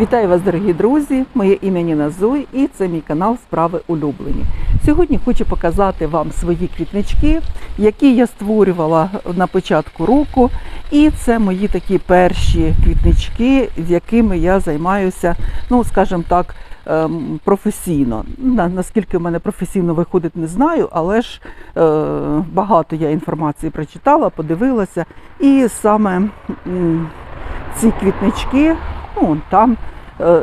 Вітаю вас, дорогі друзі! Моє ім'я Ніна Зой і це мій канал Справи улюблені. Сьогодні хочу показати вам свої квітнички, які я створювала на початку року. І це мої такі перші квітнички, з якими я займаюся, ну скажімо так, ем, професійно. Наскільки в мене професійно виходить, не знаю, але ж е, багато я інформації прочитала, подивилася. І саме ці квітнички, ну там е,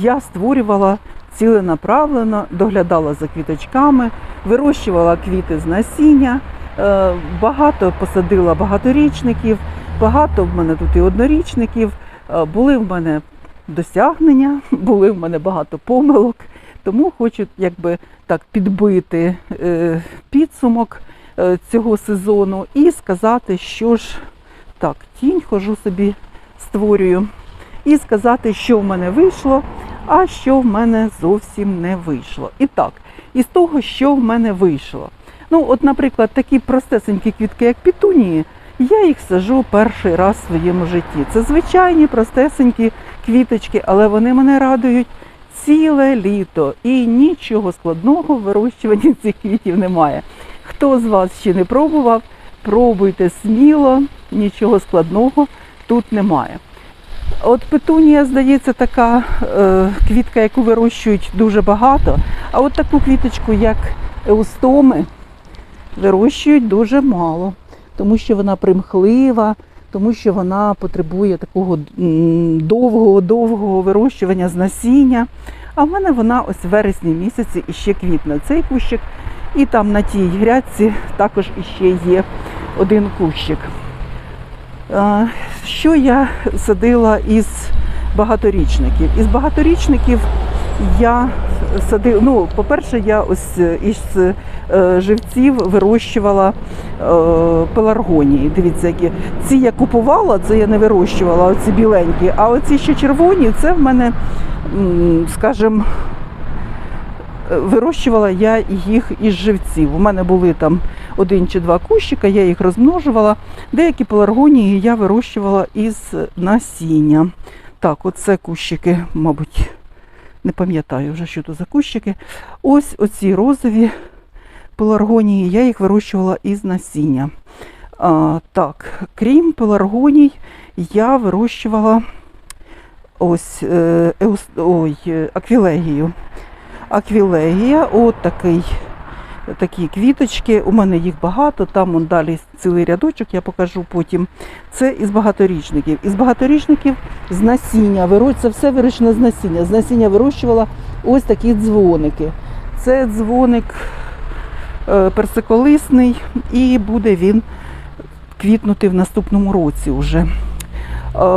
я створювала ціленаправлено, доглядала за квіточками, вирощувала квіти з насіння, е, багато посадила багаторічників, багато в мене тут і однорічників. Е, Були в мене досягнення, були в мене багато помилок. Тому хочу якби так підбити е, підсумок е, цього сезону і сказати, що ж так, тінь хожу собі створюю, і сказати, що в мене вийшло, а що в мене зовсім не вийшло. І так, із того, що в мене вийшло. Ну, от, наприклад, такі простесенькі квітки, як пітунії, я їх сажу перший раз в своєму житті. Це звичайні простесенькі квіточки, але вони мене радують ціле літо. І нічого складного в вирощуванні цих квітів немає. Хто з вас ще не пробував, пробуйте сміло, нічого складного тут немає. От петунія, здається, така е, квітка, яку вирощують дуже багато. А от таку квіточку, як еустоми, вирощують дуже мало, тому що вона примхлива, тому що вона потребує такого довгого-довгого вирощування з насіння. А в мене вона ось в вересні місяці іще квітне. Цей кущик, і там на тій грядці також іще є один кущик. Що я садила із багаторічників? Із багаторічників я садила, ну, по-перше, я ось е, із е, живців вирощувала е, пеларгонії. Дивіться, які ці я купувала, це я не вирощувала, оці біленькі, а оці ще червоні, це в мене, скажімо, вирощувала я їх із живців. У мене були там один чи два кущика, я їх розмножувала. Деякі пеларгонії я вирощувала із насіння. Так, оце кущики, мабуть, не пам'ятаю вже, що то за кущики. Ось оці розові пеларгонії, я їх вирощувала із насіння. А, так, крім пеларгоній, я вирощувала ось е, ой, е, аквілегію. Аквілегія, от такий такі квіточки. У мене їх багато, там он далі цілий рядочок, я покажу потім. Це із багаторічників. Із багаторічників з насіння. Це все вирощено з насіння. З насіння вирощувала ось такі дзвоники. Це дзвоник е, персиколисний, і буде він квітнути в наступному році вже. Е,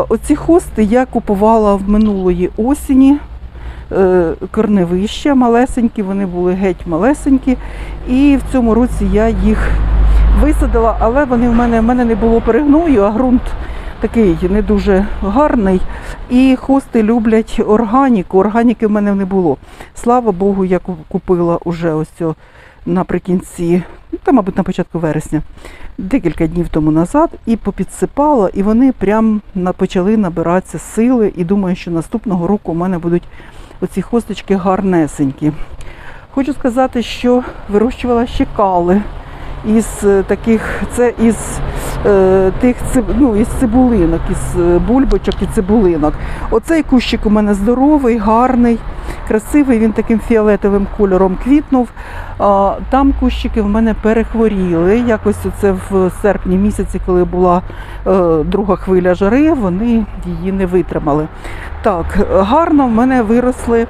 Оці хости я купувала в минулої осені корневища малесенькі, вони були геть малесенькі. І в цьому році я їх висадила, але вони в мене, в мене не було перегною, а ґрунт такий не дуже гарний. І хости люблять органіку. Органіки в мене не було. Слава Богу, я купила уже ось цього наприкінці, ну, та, мабуть, на початку вересня, декілька днів тому назад, і попідсипала, і вони прям почали набиратися сили. І думаю, що наступного року у мене будуть оці хосточки гарнесенькі. Хочу сказати, що вирощувала ще кали із е, таких, це із е, тих ну, із цибулинок, із е, бульбочок і цибулинок. Оцей кущик у мене здоровий, гарний, красивий, він таким фіолетовим кольором квітнув. А, там кущики в мене перехворіли. Якось це в серпні місяці, коли була е, друга хвиля жари, вони її не витримали. Так, гарно в мене виросли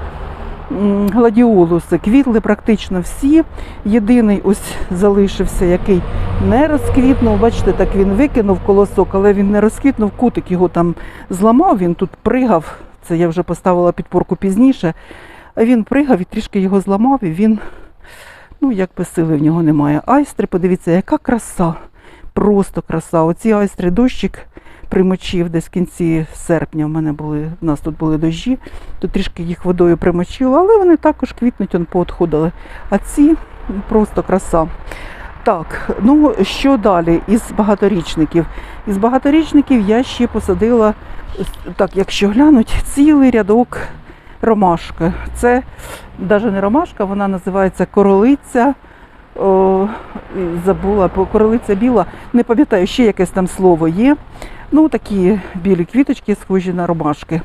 гладіолуси, квітли практично всі. Єдиний ось залишився, який не розквітнув. Бачите, так він викинув колосок, але він не розквітнув, кутик його там зламав, він тут пригав. Це я вже поставила підпорку пізніше. Він пригав і трішки його зламав, і він, ну, якби сили в нього немає. Айстри, подивіться, яка краса. Просто краса. Оці айстри дощик примочив десь в кінці серпня. В мене були, в нас тут були дощі, то трішки їх водою примочила, але вони також квітнуть, он поотходили. А ці просто краса. Так, ну що далі із багаторічників? Із багаторічників я ще посадила, так, якщо глянуть, цілий рядок ромашки. Це навіть не ромашка, вона називається королиця. О, забула, королиця біла, не пам'ятаю, ще якесь там слово є. Ну, такі білі квіточки, схожі на ромашки.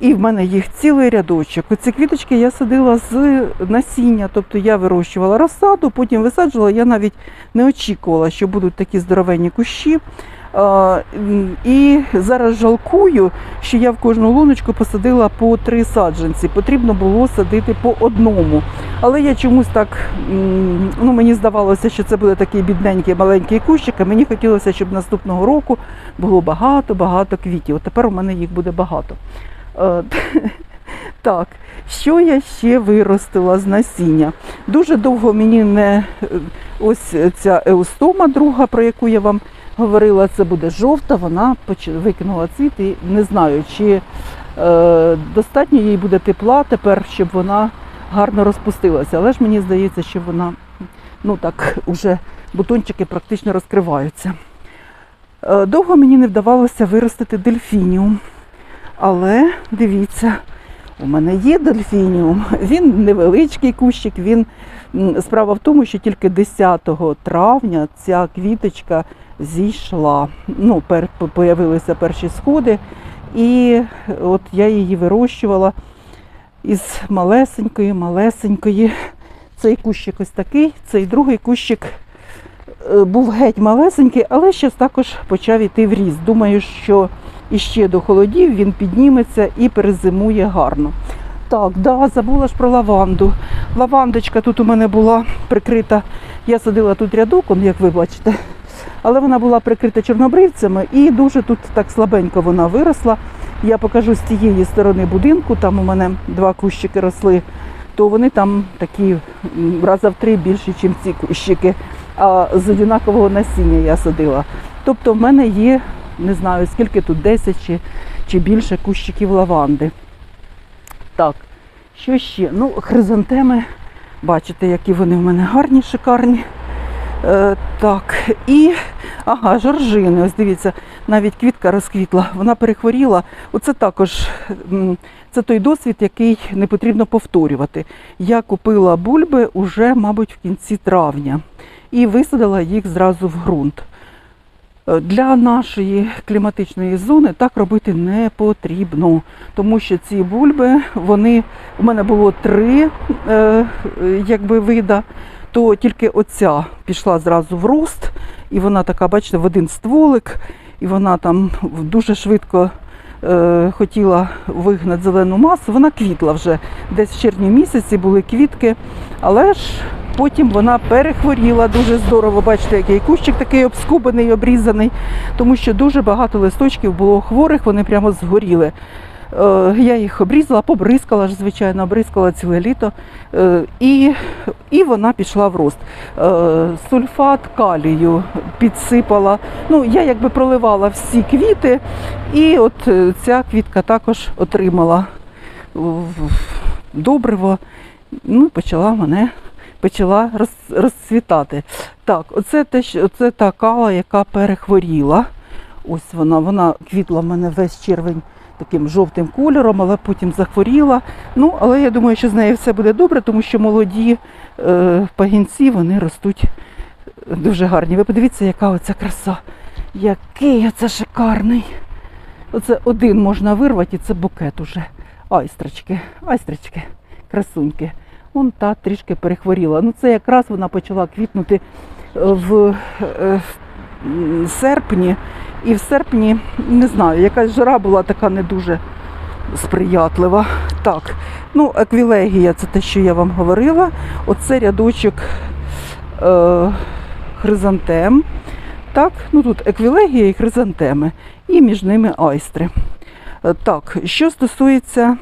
І в мене їх цілий рядочок. Оці квіточки я садила з насіння, тобто я вирощувала розсаду, потім висаджувала. Я навіть не очікувала, що будуть такі здоровенні кущі. І зараз жалкую, що я в кожну луночку посадила по три саджанці. Потрібно було садити по одному. Але я чомусь так, ну мені здавалося, що це буде такий бідненький маленький кущик, а мені хотілося, щоб наступного року було багато-багато квітів. От тепер у мене їх буде багато. Е, Так, що я ще виростила з насіння? Дуже довго мені не е, ось ця еустома, друга, про яку я вам говорила, це буде жовта, вона викинула цвіт і не знаю, чи е, достатньо їй буде тепла тепер, щоб вона гарно розпустилася. Але ж мені здається, що вона ну так, уже бутончики практично розкриваються. Е, довго мені не вдавалося виростити дельфініум. Але дивіться, у мене є дельфініум. Він невеличкий кущик. Він справа в тому, що тільки 10 травня ця квіточка зійшла. Ну, пер, появилися перші сходи, і от я її вирощувала із малесенької, малесенької. Цей кущик ось такий, цей другий кущик е, був геть малесенький, але ще також почав іти в ріст. Думаю, що іще до холодів він підніметься і перезимує гарно. Так, да, забула ж про лаванду. Лавандочка тут у мене була прикрита. Я садила тут рядок, як ви бачите, але вона була прикрита чорнобривцями і дуже тут так слабенько вона виросла. Я покажу з тієї сторони будинку, там у мене два кущики росли, то вони там такі раза в три більші, ніж ці кущики. А з однакового насіння я садила. Тобто в мене є, не знаю, скільки тут 10 чи, чи більше кущиків лаванди. Так, що ще? Ну, хризантеми, бачите, які вони в мене гарні, шикарні. Е, так, і ага, жоржини. Ось дивіться, навіть квітка розквітла, вона перехворіла. Оце також це той досвід, який не потрібно повторювати. Я купила бульби уже, мабуть, в кінці травня і висадила їх зразу в ґрунт. Е, Для нашої кліматичної зони так робити не потрібно, тому що ці бульби, вони у мене було три е, якби вида, то тільки оця пішла зразу в рост, і вона така, бачите, в один стволик, і вона там дуже швидко е, хотіла вигнати зелену масу. Вона квітла вже десь в червні місяці були квітки, але ж потім вона перехворіла дуже здорово. Бачите, який кущик такий обскубаний, обрізаний, тому що дуже багато листочків було хворих, вони прямо згоріли. Е, Я їх обрізала, побризкала ж, звичайно, обризкала ціле літо, Е, і, і вона пішла в рост. Е, Сульфат калію підсипала. Ну, я якби проливала всі квіти, і от ця квітка також отримала добриво. Ну, почала мене почала роз, розцвітати. Так, оце те, що це та кала, яка перехворіла. Ось вона, вона квітла в мене весь червень таким жовтим кольором, але потім захворіла. Ну, але я думаю, що з нею все буде добре, тому що молоді е, пагінці вони ростуть дуже гарні. Ви подивіться, яка оця краса. Який оце шикарний. Оце один можна вирвати, і це букет уже. Айстрочки, айстрочки, красуньки. Вон та трішки перехворіла. Ну це якраз вона почала квітнути е, в е, м, серпні. І в серпні, не знаю, якась жара була така не дуже сприятлива. Так, ну, еквілегія це те, що я вам говорила. Оце рядочок е, хризантем. Так, ну тут еквілегія і хризантеми, і між ними айстри. Е, Так, що стосується е,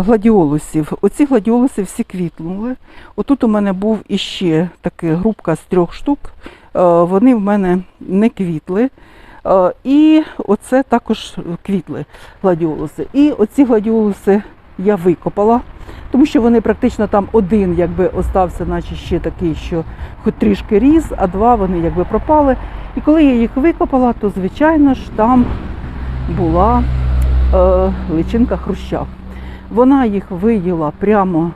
гладіолусів. Оці гладіолуси всі квітнули. Отут у мене був іще така групка з трьох штук. Е, вони в мене не квітли. Е, і оце також квітли гладіолуси. І оці гладіолуси я викопала. тому що вони практично там один якби остався, наче ще такий, що хоч трішки ріс, а два вони якби пропали. І коли я їх викопала, то звичайно ж там була е, личинка хруща. Вона їх виїла прямо,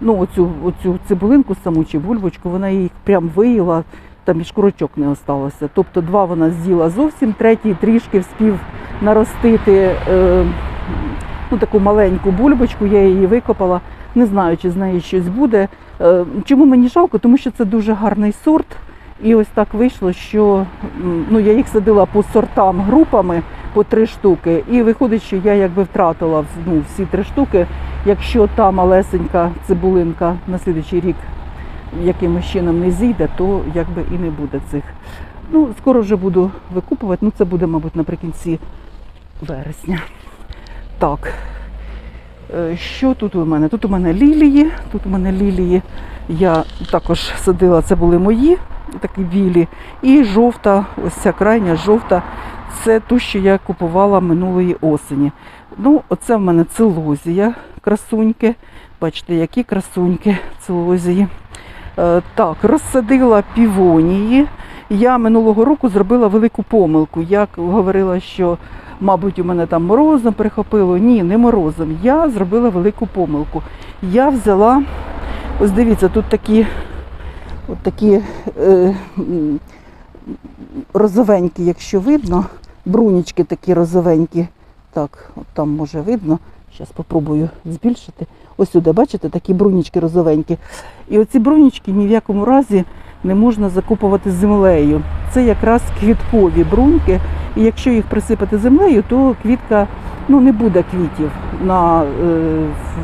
ну оцю, оцю цибулинку саму чи бульбочку, вона їх прям виїла, там і шкурочок не осталося. Тобто два вона з'їла зовсім, третій трішки вспів наростити е, ну, таку маленьку бульбочку, я її викопала. Не знаю, чи з неї щось буде. Е, Чому мені жалко? Тому що це дуже гарний сорт. І ось так вийшло, що ну, я їх садила по сортам групами по три штуки. І виходить, що я якби втратила ну, всі три штуки. Якщо та малесенька цибулинка на слідуючий рік якимось чином не зійде, то якби і не буде цих. Ну, скоро вже буду викупувати. Ну, це буде, мабуть, наприкінці вересня. Так. Е, Що тут у мене? Тут у мене лілії. Тут у мене лілії. Я також садила, це були мої, такі білі. І жовта, ось ця крайня жовта, це ту, що я купувала минулої осені. Ну, оце в мене целозія, красуньки. Бачите, які красуньки целозії. Е, так, розсадила півонії. Я минулого року зробила велику помилку. Я говорила, що, мабуть, у мене там морозом перехопило. Ні, не морозом. Я зробила велику помилку. Я взяла, ось дивіться, тут такі, от такі е, розовенькі, якщо видно, брунічки такі розовенькі. Так, от там може видно. Зараз спробую збільшити. Ось сюди, бачите, такі брунічки розовенькі. І оці брунічки ні в якому разі не можна закопувати землею. Це якраз квіткові бруньки. І якщо їх присипати землею, то квітка ну, не буде квітів на, е,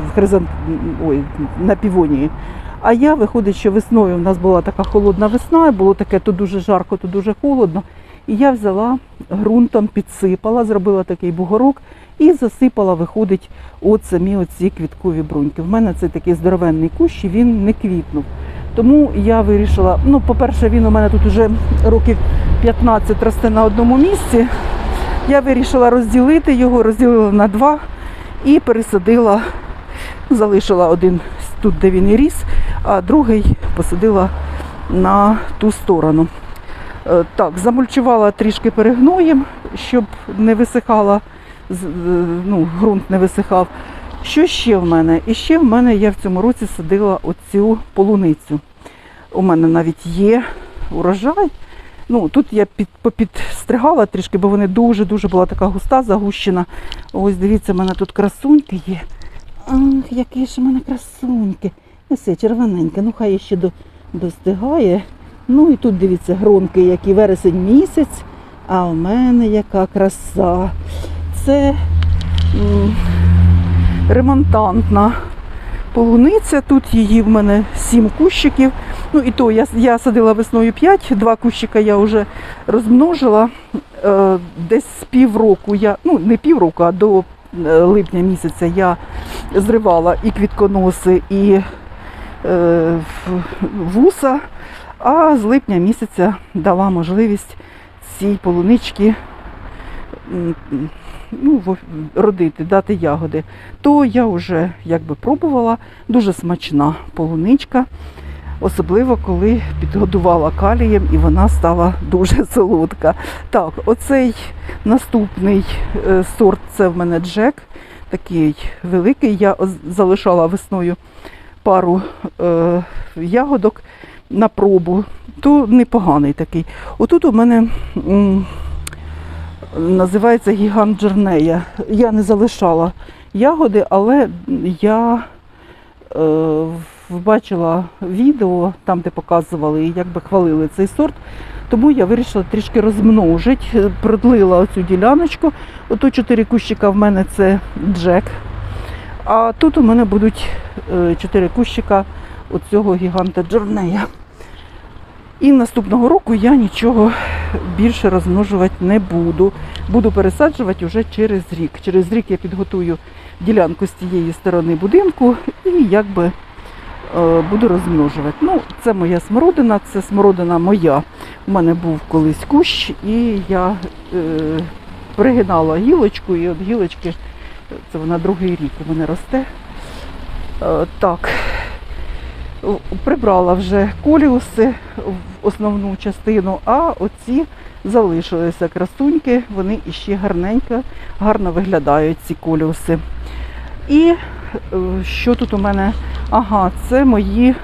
в хризан... Ой, на півонії. А я виходить, що весною в нас була така холодна весна, було таке то дуже жарко, то дуже холодно. І я взяла ґрунтом, підсипала, зробила такий бугорок і засипала, виходить, от самі оці квіткові бруньки. В мене це такий здоровенний кущ, і він не квітнув. Тому я вирішила, ну, по-перше, він у мене тут вже років 15 росте на одному місці. Я вирішила розділити його, розділила на два і пересадила, залишила один тут, де він і ріс, а другий посадила на ту сторону. Е, Так, замульчувала трішки перегноєм, щоб не висихала, е, ну, ґрунт не висихав. Що ще в мене? І ще в мене я в цьому році садила оцю полуницю. У мене навіть є урожай. Ну, тут я під, попідстригала трішки, бо вони дуже-дуже була така густа, загущена. Ось дивіться, в мене тут красуньки є. Ах, які ж у мене красуньки. Ось червоненька, ну хай ще до, достигає. Ну і тут дивіться, гронки, які вересень місяць, а у мене яка краса. Це ремонтантна полуниця. Тут її в мене сім кущиків. Ну і то я, я садила весною 5, два кущика я вже розмножила. Е, десь з півроку я, ну не півроку, а до е, липня місяця я зривала і квітконоси, і е, вуса. А з липня місяця дала можливість цій м, ну, родити, дати ягоди. То я вже якби пробувала, дуже смачна полуничка, особливо коли підгодувала калієм і вона стала дуже солодка. Так, оцей наступний е, сорт це в мене Джек, такий великий. Я залишала весною пару е, ягодок на пробу, то непоганий такий. Отут у мене називається гігант Джернея. Я не залишала ягоди, але я е, бачила відео, там, де показували і якби хвалили цей сорт. Тому я вирішила трішки розмножити, е, продлила оцю діляночку. Ото чотири кущика в мене це Джек. А тут у мене будуть е, чотири кущика оцього гіганта Джорнея. І наступного року я нічого більше розмножувати не буду. Буду пересаджувати вже через рік. Через рік я підготую ділянку з цієї сторони будинку і якби е, буду розмножувати. Ну, це моя смородина, це смородина моя. У мене був колись кущ, і я е, пригинала гілочку, і от гілочки, це вона другий рік у мене росте. Е, Так, прибрала вже коліуси в основну частину, а оці залишилися красуньки, вони іще гарненько, гарно виглядають ці коліуси. І е, що тут у мене? Ага, це мої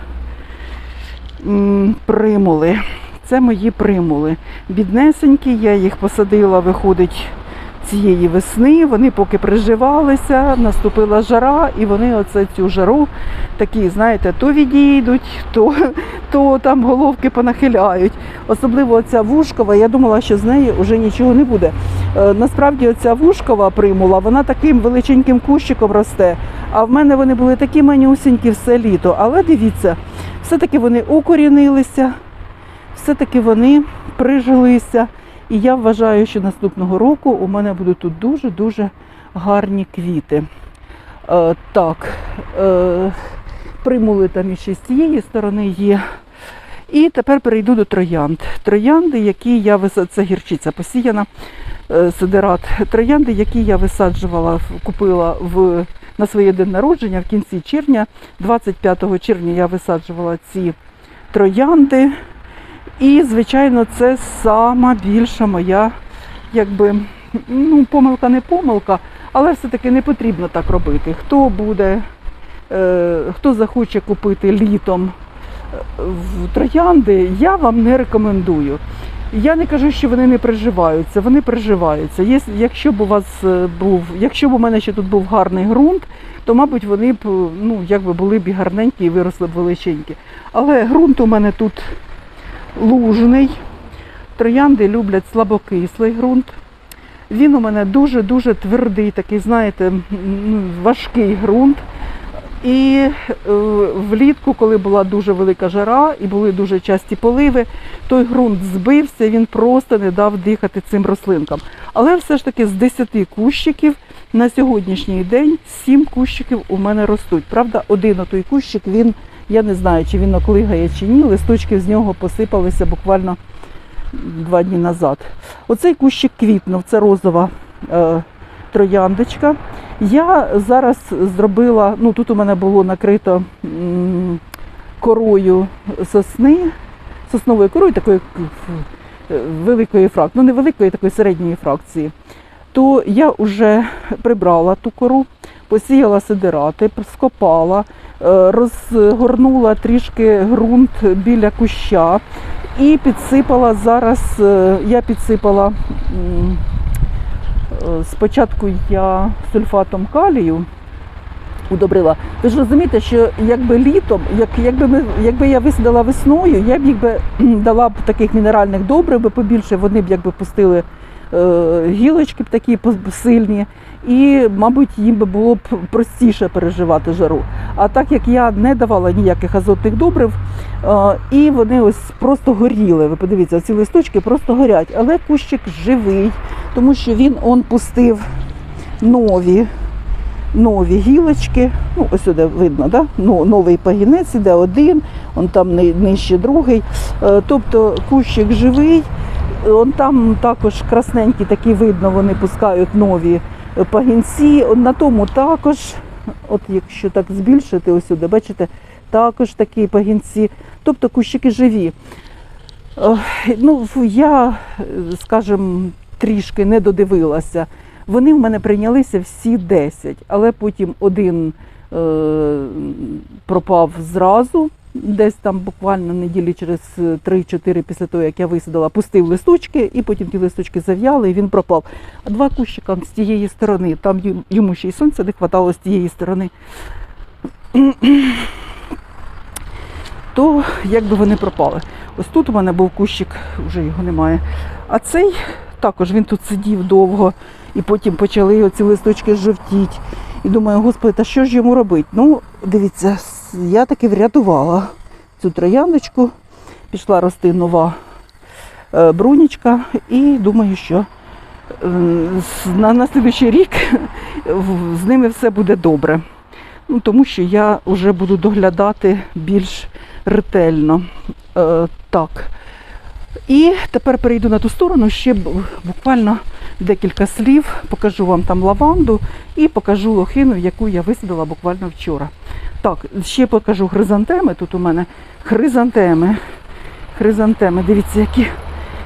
примули. Це мої примули. Біднесенькі, я їх посадила, виходить, цієї весни. Вони поки приживалися, наступила жара, і вони оце цю жару такі, знаєте, то відійдуть, то, то там головки понахиляють. Особливо оця вушкова, я думала, що з неї вже нічого не буде. Е, Насправді оця вушкова примула, вона таким величеньким кущиком росте. А в мене вони були такі манюсінькі все літо. Але дивіться, все-таки вони укорінилися, все-таки вони прижилися. І я вважаю, що наступного року у мене будуть тут дуже-дуже гарні квіти. Е, так, е, примули там іще з цієї сторони є. І тепер перейду до троянд. Троянди, які я висаджувала, це гірчиця посіяна, е, сидерат. Троянди, які я висаджувала, купила в, на своє день народження в кінці червня. 25 червня я висаджувала ці троянди. І, звичайно, це сама більша моя, якби, ну, помилка не помилка, але все-таки не потрібно так робити. Хто буде, е, хто захоче купити літом е, в троянди, я вам не рекомендую. Я не кажу, що вони не приживаються, вони приживаються. Якщо б у вас е, був, якщо б у мене ще тут був гарний ґрунт, то, мабуть, вони б ну, якби були б і гарненькі і виросли б величенькі. Але ґрунт у мене тут лужний. Троянди люблять слабокислий ґрунт. Він у мене дуже-дуже твердий, такий, знаєте, важкий ґрунт. І е, влітку, коли була дуже велика жара і були дуже часті поливи, той ґрунт збився, він просто не дав дихати цим рослинкам. Але все ж таки з 10 кущиків на сьогоднішній день 7 кущиків у мене ростуть. Правда, один отой кущик, він, я не знаю, чи він оклигає чи ні, листочки з нього посипалися буквально два дні назад. Оцей кущик квітнув, це розова е, трояндочка. Я зараз зробила, ну тут у мене було накрито м, корою сосни, сосновою корою, такої е, великої фракції, ну не великої, такої середньої фракції. То я вже прибрала ту кору, посіяла сидирати, скопала, е, розгорнула трішки ґрунт біля куща і підсипала зараз, е, я підсипала е, спочатку я сульфатом калію удобрила. Ви ж розумієте, що якби літом, як, якби, ми, якби я висадила весною, я б їх би кхм, дала б таких мінеральних добрив побільше, вони б якби пустили гілочки б такі сильні, і, мабуть, їм би було б простіше переживати жару. А так як я не давала ніяких азотних добрив, е, і вони ось просто горіли. Ви подивіться, ці листочки просто горять. Але кущик живий, тому що він он пустив нові. Нові гілочки, ну ось сюди видно, да? ну, новий пагінець іде один, он там нижче другий. Е, Тобто кущик живий, он там також красненькі такі видно, вони пускають нові е, пагінці. На тому також, от якщо так збільшити, ось бачите, також такі пагінці. Тобто кущики живі. Ну, я, е, скажімо, трішки не додивилася. Вони в мене прийнялися всі 10, але потім один е, пропав зразу, десь там буквально неділі через 3-4 після того, як я висадила, пустив листочки, і потім ті листочки зав'яли, і він пропав. А два кущика з тієї сторони, там йому ще й сонця не хватало з тієї сторони. То якби вони пропали. Ось тут у мене був кущик, вже його немає. А цей також він тут сидів довго, і потім почали оці листочки жовтіть. І думаю, господи, та що ж йому робити? Ну, дивіться, я таки врятувала цю трояндочку, пішла рости нова е, брунічка, і думаю, що е, на наступний рік з ними все буде добре. Ну, тому що я вже буду доглядати більш ретельно. Е, так. І тепер перейду на ту сторону, ще буквально декілька слів. Покажу вам там лаванду і покажу лохину, яку я висадила буквально вчора. Так, ще покажу хризантеми. Тут у мене хризантеми. Хризантеми, дивіться, які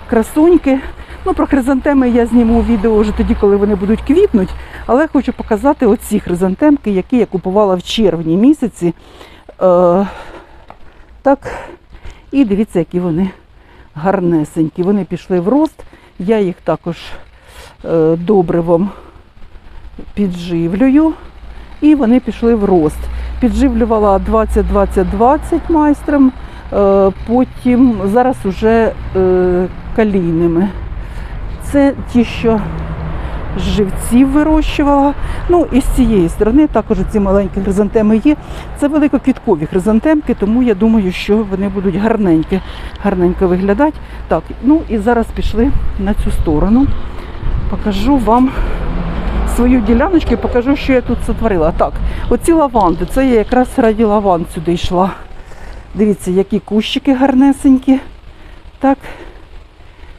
красуньки. Ну, про хризантеми я зніму відео вже тоді, коли вони будуть квітнуть. Але хочу показати оці хризантемки, які я купувала в червні місяці. Е, так, і дивіться, які вони гарнесенькі. Вони пішли в рост. Я їх також добривом підживлюю. І вони пішли в рост. Підживлювала 20-20-20 майстром, е, потім зараз уже е, калійними. Це ті, що живців вирощувала. Ну і з цієї сторони також ці маленькі хризантеми є. Це великоквіткові хризантемки, тому я думаю, що вони будуть гарненькі, гарненько виглядати. Так, ну і зараз пішли на цю сторону. Покажу вам свою діляночку і покажу, що я тут сотворила. Так, оці лаванди, це я якраз раді лаванд сюди йшла. Дивіться, які кущики гарнесенькі. Так,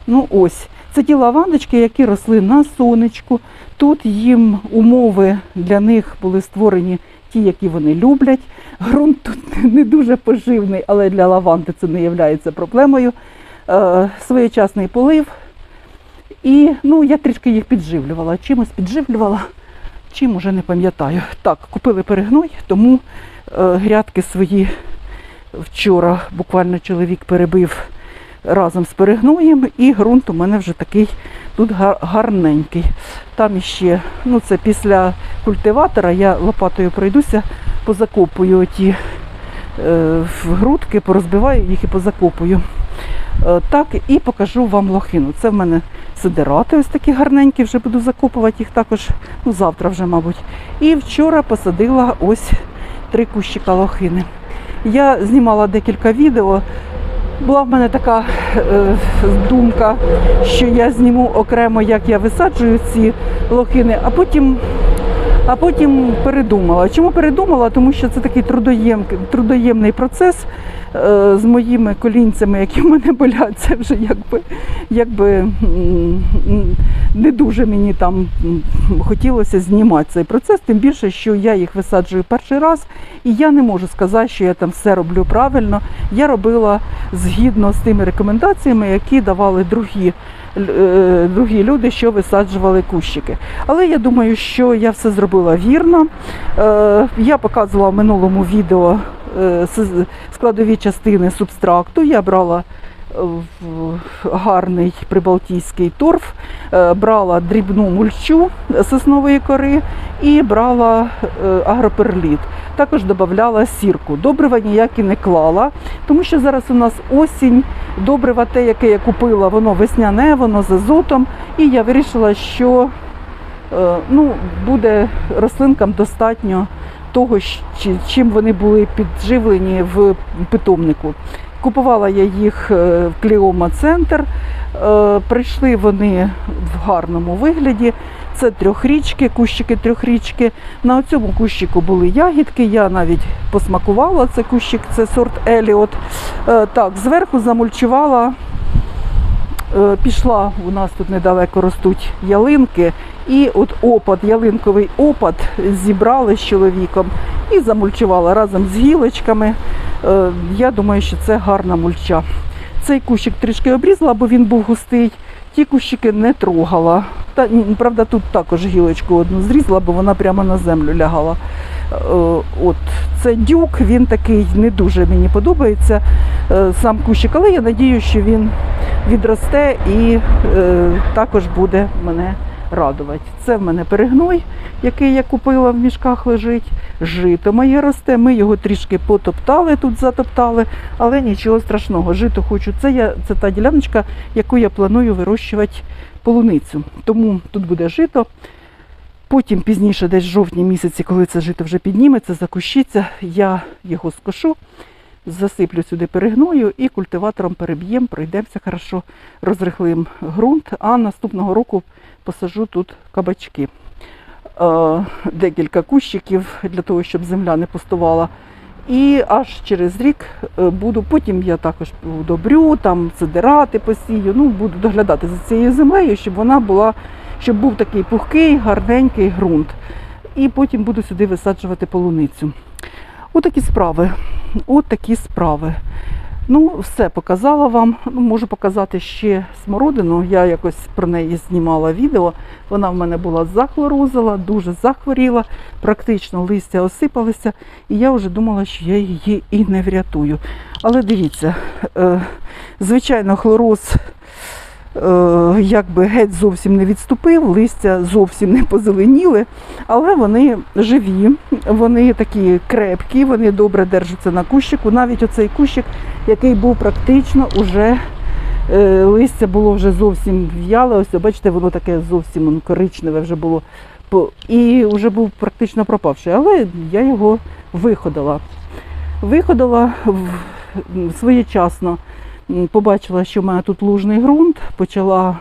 ну ось. Це ті лавандочки, які росли на сонечку. Тут їм умови для них були створені ті, які вони люблять. Грунт тут не дуже поживний, але для лаванди це не є проблемою. Е, своєчасний полив. І ну, я трішки їх підживлювала. Чимось підживлювала, чим уже не пам'ятаю. Так, купили перегной, тому е, грядки свої вчора буквально чоловік перебив разом з перегноєм, і ґрунт у мене вже такий тут гарненький. Там іще, ну це після культиватора, я лопатою пройдуся, позакопую ті е, грудки, порозбиваю їх і позакопую. Е, Так, і покажу вам лохину. Це в мене сидирати ось такі гарненькі, вже буду закопувати їх також, ну завтра вже, мабуть. І вчора посадила ось три кущика лохини. Я знімала декілька відео. Була в мене така е, думка, що я зніму окремо, як я висаджую ці лохини, а потім, а потім передумала. Чому передумала? Тому що це такий трудоємкий, трудоємний процес з моїми колінцями, які в мене болять. Це вже якби, якби не дуже мені там хотілося знімати цей процес, тим більше, що я їх висаджую перший раз, і я не можу сказати, що я там все роблю правильно. Я робила згідно з тими рекомендаціями, які давали другі, е, другі люди, що висаджували кущики. Але я думаю, що я все зробила вірно. Е, Я показувала в минулому відео е, складові частини субстракту. Я брала е, гарний прибалтійський торф, е, брала дрібну мульчу соснової кори і брала е, агроперліт. Також додавала сірку. Добрива ніякі не клала, тому що зараз у нас осінь. Добрива те, яке я купила, воно весняне, воно з азотом. І я вирішила, що е, ну, буде рослинкам достатньо того, чим вони були підживлені в питомнику. Купувала я їх е, в Кліома Центр. Е, Прийшли вони в гарному вигляді. Це трьохрічки, кущики трьохрічки. На цьому кущику були ягідки. Я навіть посмакувала цей кущик, це сорт Еліот. Е, Так, зверху замульчувала. Е, Пішла, у нас тут недалеко ростуть ялинки, і от опад, ялинковий опад зібрали з чоловіком і замульчувала разом з гілочками. Е, Я думаю, що це гарна мульча. Цей кущик трішки обрізала, бо він був густий. Ті кущики не трогала. Та, правда, тут також гілочку одну зрізала, бо вона прямо на землю лягала. Е, От це дюк, він такий не дуже мені подобається сам кущик, але я надію, що він відросте і е, також буде мене радувати. Це в мене перегной, який я купила в мішках лежить. Жито моє росте. Ми його трішки потоптали, тут затоптали, але нічого страшного. Жито хочу. Це я це та діляночка, яку я планую вирощувати полуницю. Тому тут буде жито. Потім пізніше, десь в жовтні місяці, коли це жито вже підніметься, закущиться, я його скошу, засиплю сюди перегною і культиватором переб'ємо, пройдемося хорошо, розрихлим ґрунт, а наступного року посажу тут кабачки. Е, Декілька кущиків для того, щоб земля не пустувала. І аж через рік е, буду, потім я також удобрю, там сидирати посію, ну буду доглядати за цією землею, щоб вона була, щоб був такий пухкий, гарненький ґрунт. І потім буду сюди висаджувати полуницю. Отакі справи. От такі справи. Ну, все показала вам. Ну, можу показати ще смородину. Я якось про неї знімала відео. Вона в мене була захворозила, дуже захворіла, практично листя осипалися, і я вже думала, що я її і не врятую. Але дивіться, е, звичайно, хлороз якби геть зовсім не відступив, листя зовсім не позеленіли, але вони живі, вони такі крепкі, вони добре держаться на кущику. Навіть оцей кущик, який був практично уже е, листя було вже зовсім в'яле. Ось бачите, воно таке зовсім коричневе вже було. І вже був практично пропавший, але я його виходила. Виходила своєчасно. Побачила, що в мене тут лужний ґрунт, почала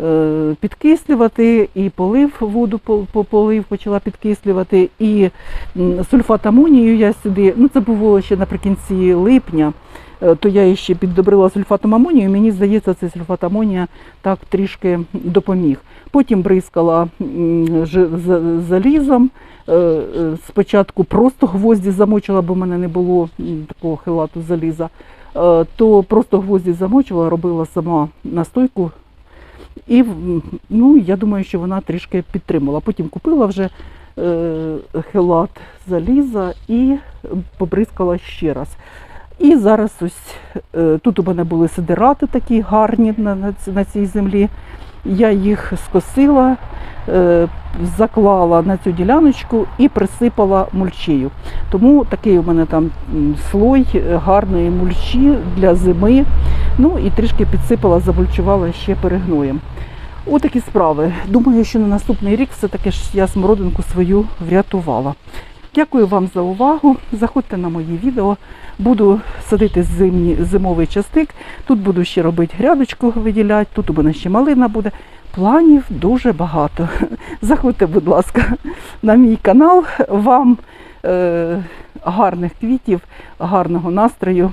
е, підкислювати, і полив воду по- по- полив, почала підкислювати, і сульфат амонію я сюди, ну це було ще наприкінці липня, е, то я її ще піддобрила сульфатом амонію. Мені здається, цей сульфат амонія так трішки допоміг. Потім бризкала залізом. Е, Спочатку просто гвозді замочила, бо в мене не було такого хилату заліза. Е, То просто гвозді замочила, робила сама настойку. І ну, я думаю, що вона трішки підтримала. Потім купила вже е, хелат заліза і побризкала ще раз. І зараз ось е, тут у мене були сидирати такі гарні на, на цій землі. Я їх скосила, е, заклала на цю діляночку і присипала мульчею. Тому такий у мене там слой гарної мульчі для зими. Ну і трішки підсипала, замульчувала ще перегноєм. Отакі справи. Думаю, що на наступний рік все-таки я смородинку свою врятувала. Дякую вам за увагу. Заходьте на мої відео. Буду садити зимні, зимовий частик. Тут буду ще робити грядочку виділяти. Тут у мене ще малина буде. Планів дуже багато. Заходьте, будь ласка, на мій канал. Вам е, гарних квітів, гарного настрою.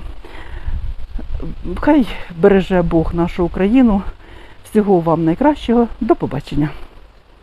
Хай береже Бог нашу Україну. Всього вам найкращого. До побачення.